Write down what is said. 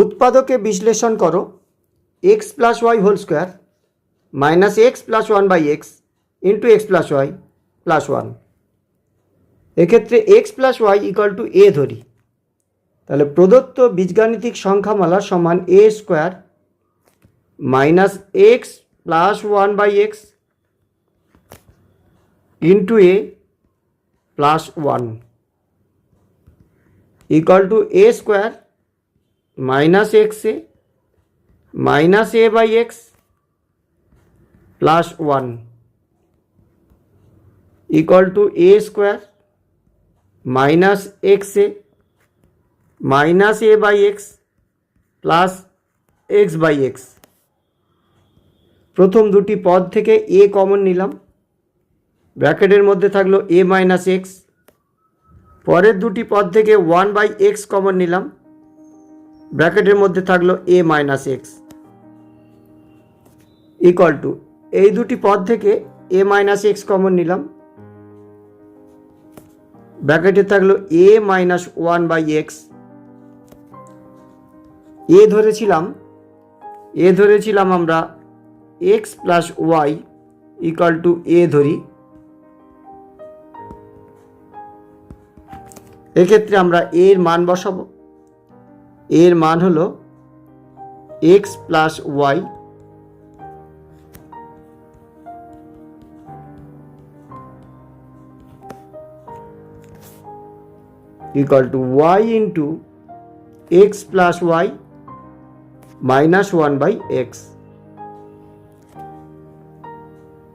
উৎপাদকে বিশ্লেষণ করো x plus y whole square minus x plus one by x into x plus y plus one এক্ষেত্রে x plus y equal to a ধরি। তাহলে প্রদত্ত বীজগাণিতিক সংখ্যামালা সমান a square minus x plus one by x into a plus one equal to a square minus x a, minus a by x, plus one, equal to a square, minus x a, minus a by x, plus x by x. প্রথম দুটি পদ থেকে a common নিলাম। ব্র্যাকেটের মধ্যে থাকল a minus x. পরের দুটি পদ থেকে ওয়ান বাই এক্স কমন নিলাম। ব্র্যাকেটের মধ্যে থাকল a minus x equal to এই দুটি পদ থেকে এ মাইনাস এক্স কমন নিলাম। ব্র্যাকেটে থাকল a minus one by x a ধরেছিলাম এ ধরেছিলাম আমরা x plus y equal to a ধরি। এক্ষেত্রে আমরা এর মান বসাবো। এর মান হলো x plus y equal to y into x plus y minus 1 by x